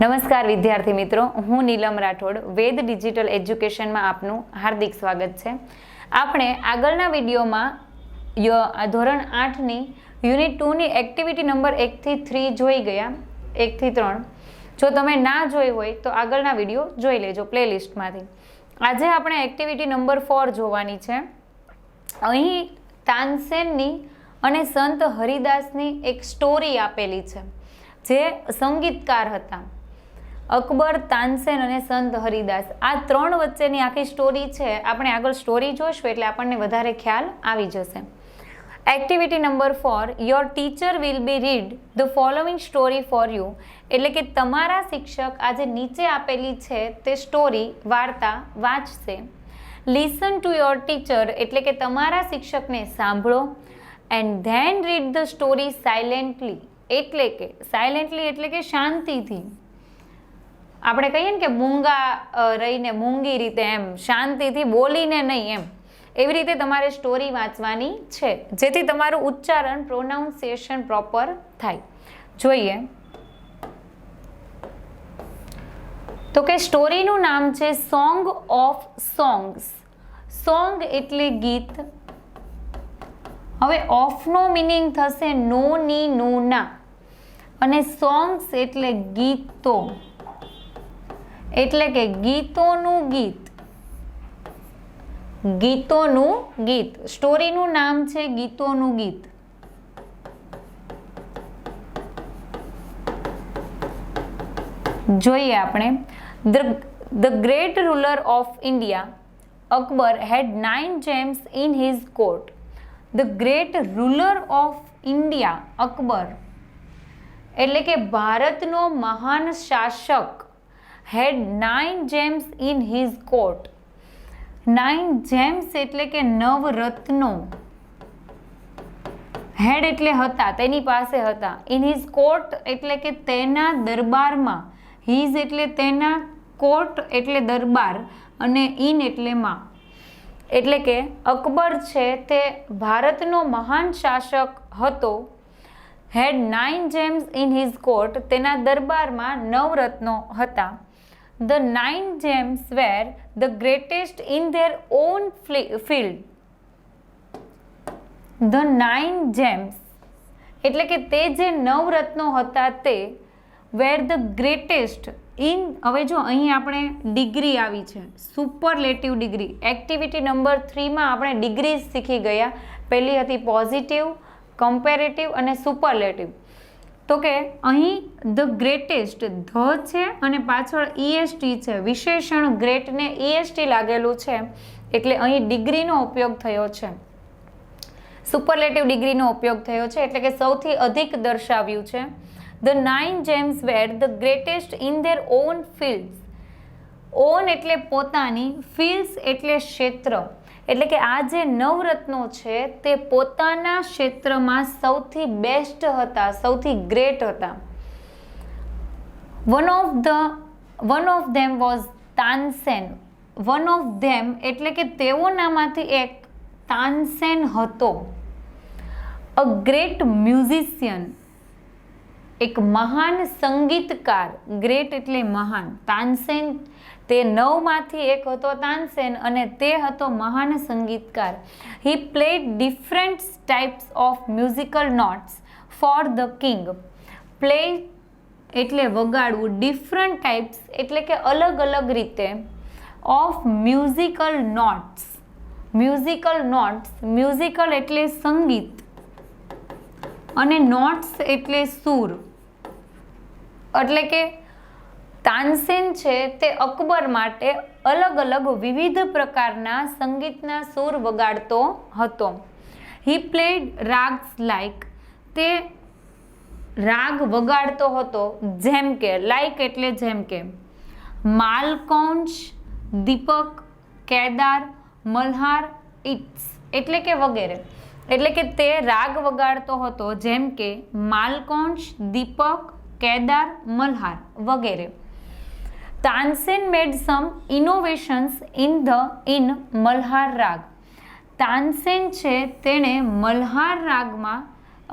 નમસ્કાર વિદ્યાર્થી મિત્રો, હું નીલમ રાઠોડ, વેદ ડિજિટલ એજ્યુકેશનમાં આપનું હાર્દિક સ્વાગત છે. આપણે આગળના વિડીયોમાં ધોરણ આઠની યુનિટ ટુની એક્ટિવિટી નંબર એકથી થ્રી જોઈ ગયા, એકથી ત્રણ. જો તમે ના જોઈ હોય તો આગળના વીડિયો જોઈ લેજો પ્લેલિસ્ટમાંથી. આજે આપણે એક્ટિવિટી નંબર ફોર જોવાની છે. અહીં તાનસેનની અને સંત હરિદાસની એક સ્ટોરી આપેલી છે, જે સંગીતકાર હતા. અકબર, તાનસેન અને સંત હરિદાસ. આ ત્રણ વચ્ચેની આખી સ્ટોરી છે, આપણે આગળ સ્ટોરી જોઈશું એટલે આપણને વધારે ખ્યાલ આવી જશે. Activity number four your teacher will be read the following story for you એટલે કે તમારા શિક્ષક આજે નીચે આપેલી છે, તે સ્ટોરી વાર્તા વાંચશે. લિસન ટુ યોર ટીચર એટલે કે તમારા શિક્ષકને સાંભળો. And then read the story silently એટલે કે સાયલેન્ટલી એટલે કે શાંતિથી. આપણે કહીએ ને કે મૂંગા રહીને મૂંગી રીતે એમ, શાંતિથી બોલીને નહીં એમ, એવી રીતે તમારે સ્ટોરી વાંચવાની છે. જેથી તમારું ઉચ્ચારણ પ્રોનાઉન્સિએશન પ્રોપર થાય. જોઈએ. તો કે સ્ટોરીનું નામ છે સોંગ ઓફ સોંગ્સ સોંગ એટલે ગીત. હવે ઓફનો મિનિંગ થશે નો ની નો ના. અને સોંગ્સ એટલે ગીતો. એટલે કે ગીતોનું ગીત. ગીતોનું ગીત. સ્ટોરીનું નામ છે ગીતોનું ગીત. જોઈએ આપણે. The great ruler of India. Akbar had nine gems in his court. The great ruler of India, Akbar. એટલે કે ભારતનો મહાન શાસક. Had nine gems in his court nine gems એટલે કે નવ રત્નો. હેડ એટલે હતા, તેની પાસે હતા. ઇન હિઝ કોર્ટ એટલે કે તેના દરબારમાં. હિઝ એટલે તેના કોર્ટ એટલે દરબાર અને ઇન એટલે માં. એટલે કે અકબર છે તે ભારતનો મહાન શાસક હતો. Had nine gems in his court તેના દરબારમાં નવરત્નો હતા. The nine gems were the greatest in their own field the nine gems એટલે કે તે જે નવરત્નો હતા તે વેર ધ ગ્રેટેસ્ટ ઇન હવે જો અહીં આપણે ડિગ્રી આવી છે સુપરલેટિવ ડિગ્રી એક્ટિવિટી નંબર થ્રીમાં આપણે ડિગ્રી શીખી ગયા. પહેલી હતી પોઝિટિવ કમ્પેરેટિવ અને સુપરલેટિવ તો કે અહીં ધ ગ્રેટેસ્ટ ધ છે અને પાછળ ઈએસટી છે. વિશેષણ ગ્રેટને ઈએસટી લાગેલું છે. એટલે અહીં ડિગ્રીનો ઉપયોગ થયો છે. સુપરલેટિવ ડિગ્રીનો ઉપયોગ થયો છે. એટલે કે સૌથી અધિક દર્શાવ્યું છે. The nine gems were the greatest in their own fields own એટલે પોતાની ફિલ્ડ્સ એટલે ક્ષેત્ર. એટલે કે આ જે નવરત્નો છે, તે પોતાના ક્ષેત્રમાં સૌથી બેસ્ટ હતા, સૌથી ગ્રેટ હતા. One of the one of them was Tansen one of them એટલે કે તેઓનામાંથી એક તાનસેન હતો. અ ગ્રેટ મ્યુઝિશિયન એક મહાન સંગીતકાર. ગ્રેટ એટલે મહાન. તાનસેન તે નવમાંથી એક હતો તાનસેન અને તે હતો મહાન સંગીતકાર. He played different types of musical notes for the king play એટલે વગાડવું ડિફરન્ટ ટાઈપ્સ એટલે કે અલગ અલગ રીતે. Of musical notes musical notes musical એટલે સંગીત. અને નોટ્સ એટલે સૂર. એટલે કે તાનસેન છે તે અકબર માટે અલગ અલગ વિવિધ પ્રકારના સંગીતના સૂર વગાડતો હતો. હી પ્લેડ રાગ્સ લાઇક તે રાગ વગાડતો હતો, જેમ કે લાઇક એટલે જેમ કે, માલકોંશ, દીપક, કેદાર, મલ્હાર ઇટ્સ એટલે કે વગેરે. એટલે કે તે રાગ વગાડતો હતો, જેમ કે, માલકોંશ, દીપક, કેદાર, મલ્હાર વગેરે. Tansen made some innovations in the in Malhar raga Tansen છે તેણે મલ્હાર રાગમાં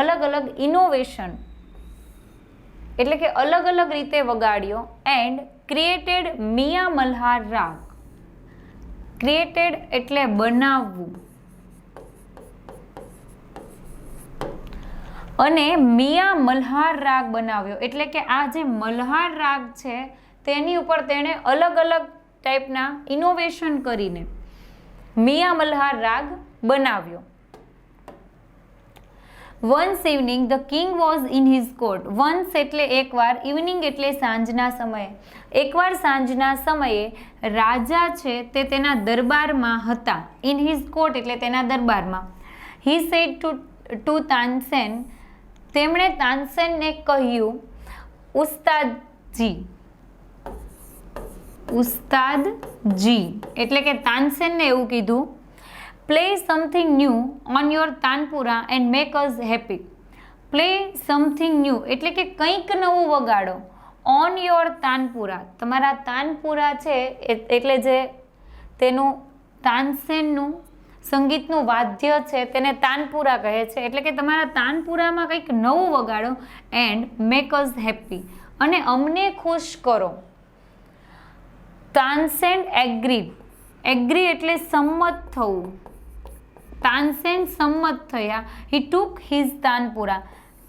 અલગ અલગ ઇનોવેશન એટલે કે અલગ અલગ રીતે વગાડ્યો and created Miya Malhar raga created એટલે બનાવવું. અને મિયા મલ્હાર રાગ બનાવ્યો, એટલે કે આ જે મલ્હાર રાગ છે તેની ઉપર તેણે અલગ અલગ ટાઈપના ઇનોવેશન કરીને મિયા મલ્હાર રાગ બનાવ્યો. Once evening the king was in his court once એટલે એકવાર ઇવનિંગ એટલે સાંજના સમયે. એકવાર સાંજના સમયે રાજા છે તે તેના દરબારમાં હતા. ઇન હિઝ કોર્ટ એટલે તેના દરબારમાં. He said to to Tansen તેમણે તાનસેનને કહ્યું, ઉસ્તાદજી ઉસ્તાદજી એટલે કે તાનસેનને એવું કીધું play something new on your tanpura and make us happy play something new એટલે કે કંઈક નવું વગાડો ઓન યોર તાનપુરા. તમારા તાનપુરા છે એટલે જે તેનું તાનસેનનું સંગીતનું વાદ્ય છે તેને તાનપુરા કહે છે. એટલે કે તમારા તાનપુરામાં કંઈક નવું વગાડો એન્ડ મેક અઝ હેપી અને અમને ખુશ કરો. તાનસેન એગ્રી એગ્રી એટલે સંમત થવું. તાનસેન સંમત થયા. હી ટુક હિઝ તાનપુરા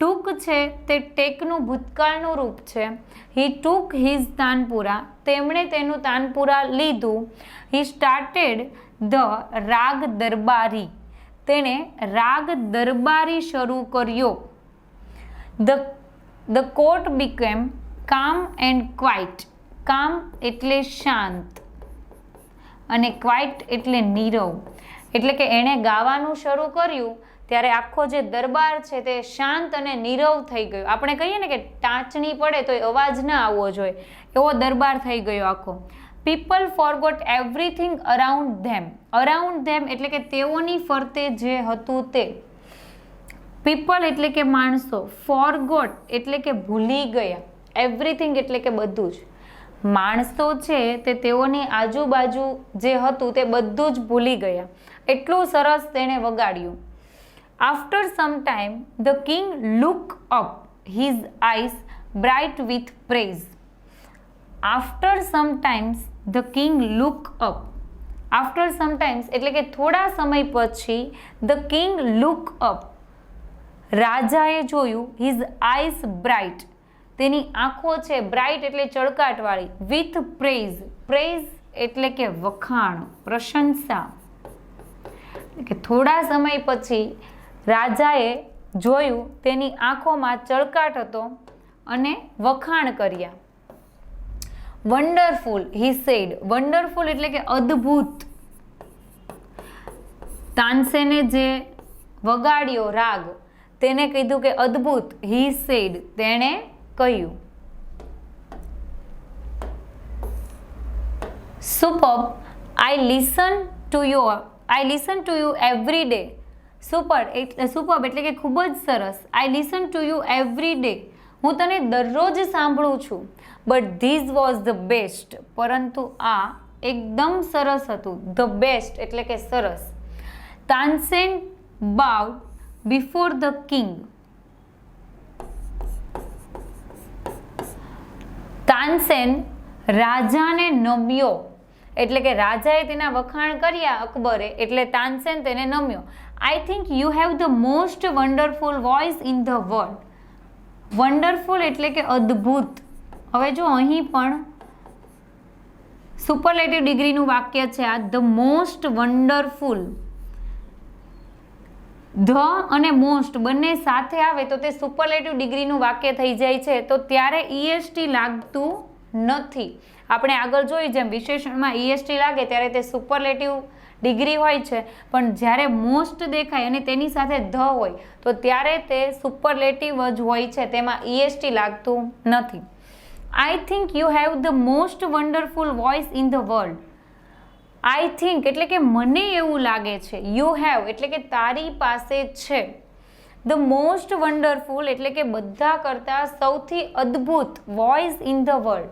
ટૂંક છે તે ટેકનું ભૂતકાળનું રૂપ છે. હી ટૂંક હિઝ તાનપુરા તેમણે તેનું તાનપુરા લીધું. હી સ્ટાર્ટેડ ધ રાગ દરબારી તેણે રાગ દરબારી શરૂ કર્યો. The the court became calm and quiet calm એટલે શાંત અને ક્વાઇટ એટલે નીરવ. એટલે કે એણે ગાવાનું શરૂ કર્યું, ત્યારે આખો જે દરબાર છે તે શાંત અને નીરવ થઈ ગયો. આપણે કહીએ ને કે ટાંચણી પડે તો એ અવાજ ના આવવો જોઈએ. એવો દરબાર થઈ ગયો આખો. People forgot everything around them around them એટલે કે તેઓની ફરતે જે હતું તે. પીપલ એટલે કે માણસો. ફોરગોટ એટલે કે ભૂલી ગયા. એવરીથિંગ એટલે કે બધું જ. માણસો છે, તે તેઓની આજુબાજુ જે હતું તે બધું જ ભૂલી ગયા. એટલું સરસ તેણે વગાડ્યું. After some time the king look up his eyes bright with praise after some times the king look up after some times એટલે કે થોડા સમય પછી ધ કિંગ લુક અપ રાજાએ જોયું હિઝ આઈસ બ્રાઇટ તેની આંખો છે બ્રાઇટ એટલે ચળકાટવાળી વિથ પ્રેઝ પ્રેઝ એટલે કે વખાણ, પ્રશંસા. કે થોડા સમય પછી રાજાએ જોયું તેની આંખોમાં ચળકાટ હતો અને વખાણ કર્યા. વન્ડરફુલ હી સેડ વન્ડરફુલ એટલે કે અદ્ભુત. તાનસેને જે વગાડ્યો રાગ, તેને કીધું કે અદ્ભુત હી સેડ તેણે કહ્યું. Super I listen to you I listen to you every day super એટલે સુપર એટલે કે ખૂબ જ સરસ. I listen to you every day હું તને દરરોજ સાંભળું છું. But this was the best પરંતુ આ એકદમ સરસ હતું. ધ બેસ્ટ એટલે કે સરસ. Tansen bowed before the king Tansen રાજાને નમ્યો. એટલે કે રાજાએ તેના વખાણ કર્યા અકબરે, એટલે તાનસેન તેને નમ્યો. I think you have the most wonderful voice in the world wonderful એટલે કે અદ્ભુત. હવે જો અહીં પણ સુપરલેટિવ ડિગ્રીનું વાક્ય છે આ ધ મોસ્ટ વન્ડરફુલ ધ અને મોસ્ટ બંને સાથે આવે તો તે સુપરલેટિવ ડિગ્રીનું વાક્ય થઈ જાય છે. તો ત્યારે ઈએસટી લાગતું નથી. આપણે આગળ જોઈએ જેમ વિશેષણમાં ઈએસટી લાગે ત્યારે તે સુપરલેટિવ ડિગ્રી હોય છે. પણ જ્યારે મોસ્ટ દેખાય અને તેની સાથે ધ હોય, તો ત્યારે તે સુપરલેટિવ જ હોય છે. તેમાં ઈએસટી લાગતું નથી. I think you have the most wonderful voice in the world I think એટલે કે મને એવું લાગે છે. યુ હેવ એટલે કે તારી પાસે છે. ધ મોસ્ટ વન્ડરફુલ એટલે કે બધા કરતાં સૌથી અદ્ભુત voice in the world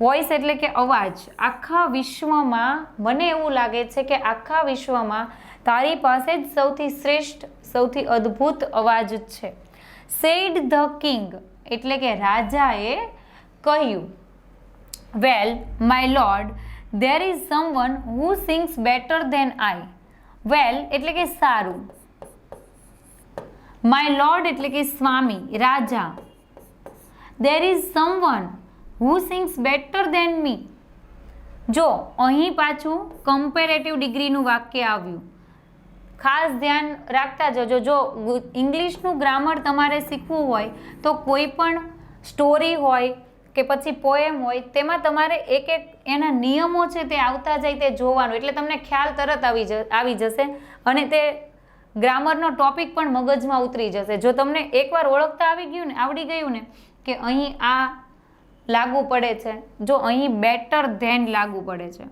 voice એટલે કે અવાજ. આખા વિશ્વમાં મને એવું લાગે છે કે આખા વિશ્વમાં તારી પાસે જ સૌથી શ્રેષ્ઠ, સૌથી અદ્ભુત અવાજ છે. સેડ ધ કિંગ એટલે કે રાજાએ કહ્યું well my lord there is someone who sings better than I well એટલે કે સારું. માય લોર્ડ એટલે કે સ્વામી, રાજા. There is someone who sings better than me જો, અહીં પાછું કમ્પેરેટિવ ડિગ્રીનું વાક્ય આવ્યું. ખાસ ધ્યાન રાખતા જજો. જો ઇંગ્લિશનું ગ્રામર તમારે શીખવું હોય, તો કોઈ પણ સ્ટોરી હોય કે પછી પોએમ હોય, તેમાં તમારે એક એક એના નિયમો છે તે આવતા જાય તે જોવાનું. એટલે તમને ખ્યાલ તરત આવી જ, આવી જશે. અને તે ગ્રામરનો ટોપિક પણ મગજમાં ઉતરી જશે. જો તમને એકવાર ઓળખતા આવી ગયું ને, આવડી ગયું ને, કે અહીં આ લાગુ પડે છે, જો અહીં બેટર ધેન લાગુ પડે છે.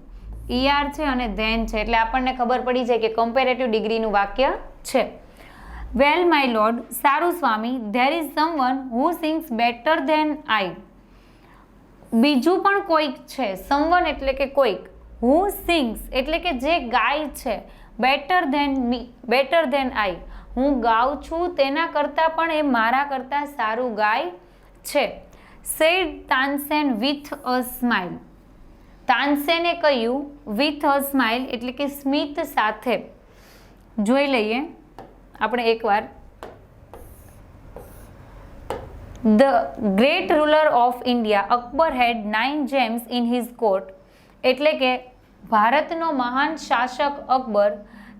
ઈઆર છે અને ધેન છે. એટલે આપણને ખબર પડી જાય કે કમ્પેરેટિવ ડિગ્રીનું વાક્ય છે. વેલ માય લોર્ડ સારું સ્વામી there is someone who sings better than I બીજું પણ કોઈક છે સમવન એટલે કે કોઈક, હુ સિંગ્સ એટલે કે જે ગાય છે better than me better than I હું ગાઉં છું તેના કરતાં પણ એ મારા કરતાં સારું ગાય છે. Said Tansen with a smile તાનસેને કહ્યું વિથ અ સ્માઇલ એટલે કે સ્મિત સાથે. જોઈ લઈએ. આપણે એકવાર the great ruler of India Akbar had nine gems in his court એટલે કે ભારતનો મહાન શાસક અકબર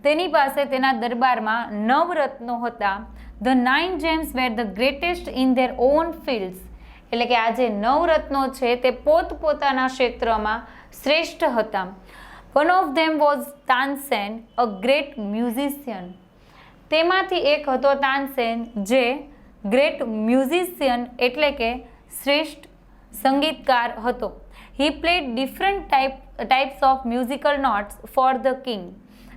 તેની પાસે તેના દરબારમાં નવ રત્નો હતા. The nine gems were the greatest in their own fields એટલે કે આ જે નવ રત્નો છે તે પોતપોતાના ક્ષેત્રમાં શ્રેષ્ઠ હતા. One of them was Tansen a great musician તેમાંથી એક હતો તાનસેન જે ગ્રેટ મ્યુઝિશિયન એટલે કે શ્રેષ્ઠ સંગીતકાર હતો. He played different type types of musical notes for the king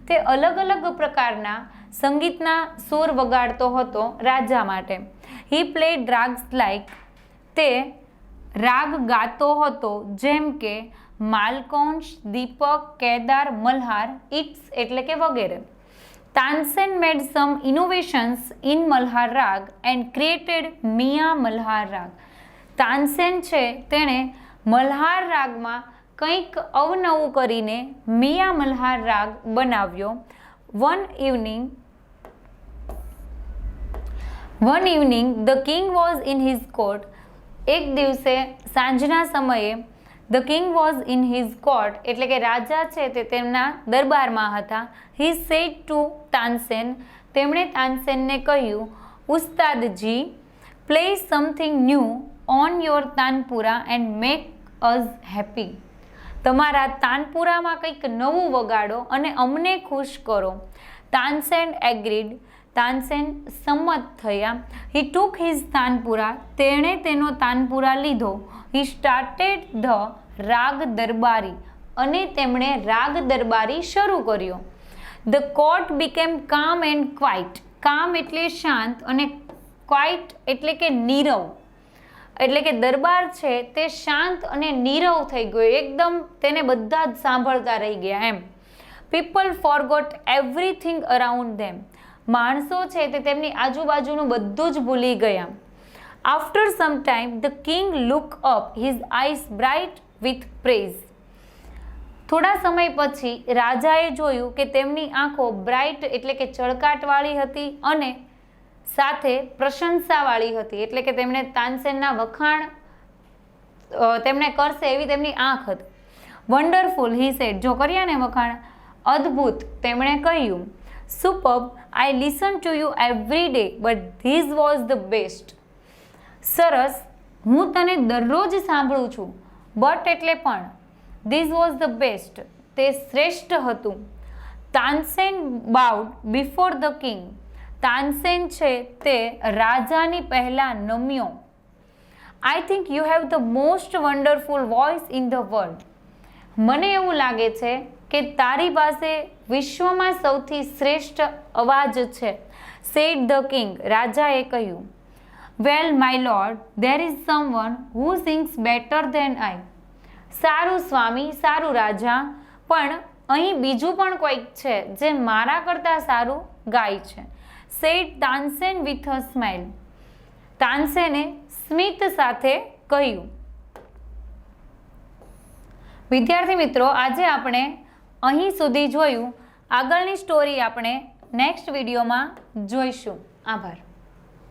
તે અલગ અલગ પ્રકારના સંગીતના સૂર વગાડતો હતો રાજા માટે. હી પ્લેડ ડ્રાગ્સ લાઇક તે રાગ ગાતો હતો, જેમ કે માલકોંશ દીપક, કેદાર, મલ્હાર ઇટ્સ એટલે કે વગેરે. Tansen made some innovations in Malhar raga and created મિયા મલ્હાર રાગ તાનસેન છે, તેણે મલ્હાર રાગમાં કંઈક અવનવું કરીને મિયા મલ્હાર રાગ બનાવ્યો. One evening one evening the king was in his court એક દિવસે સાંજના સમયે the king was in his court એટલે કે રાજા છે તે તેમના દરબારમાં હતા. હી સેડ ટુ તાનસેન તેમણે તાનસેનને કહ્યું, ઉસ્તાદજી play something new on your tanpura and make us happy તમારા તાનપુરામાં કંઈક નવું વગાડો અને અમને ખુશ કરો. તાનસેન એગ્રીડ તાનસેન સંમત થયા. He took his tanpura. તેણે તેનો તાનપુરા લીધો. હી સ્ટાર્ટેડ ધ રાગ દરબારી અને તેમણે રાગ દરબારી શરૂ કર્યો. The court became calm and quiet calm એટલે શાંત અને ક્વાઇટ એટલે કે નીરવ. એટલે કે દરબાર છે તે શાંત અને નીરવ થઈ ગયો. એકદમ તેને બધા જ સાંભળતા રહી ગયા એમ. People forgot everything around them માણસો છે તે તેમની આજુબાજુનું બધું જ ભૂલી ગયા. After some time the king look up his eyes bright with praise થોડા સમય પછી રાજાએ જોયું કે તેમની આંખો બ્રાઇટ એટલે કે ચળકાટવાળી હતી અને સાથે પ્રશંસાવાળી હતી. એટલે કે તેમણે તાનસેનના વખાણ તેમણે કરશે એવી તેમની આંખ હતી. વન્ડરફુલ હી સેડ જો કર્યા ને વખાણ, અદ્ભુત, તેમણે કહ્યું superb I listen to you every day but this was the best સરસ હું તને દરરોજ સાંભળું છું બટ એટલે પણ ધીઝ વોઝ ધ બેસ્ટ તે શ્રેષ્ઠ હતું. Tansen bowed before the king Tansen છે તે રાજાની પહેલાં નમ્યો. I think you have the most wonderful voice in the world મને એવું લાગે છે કે તારી પાસે વિશ્વમાં સૌથી શ્રેષ્ઠ અવાજ છે. સેડ ધ કિંગ રાજાએ કહ્યું well my lord there is someone who sings better than I સારું સ્વામી, સારું રાજા, પણ અહીં બીજું પણ કોઈક છે જે મારા કરતાં સારું ગાય છે. Said Tansen with a smile તાનસેને સ્મિત સાથે કહ્યું, વિદ્યાર્થી મિત્રો, આજે આપણે અહીં સુધી જોયું. આગળની સ્ટોરી આપણે નેક્સ્ટ વિડીયોમાં જોઈશું. આભાર.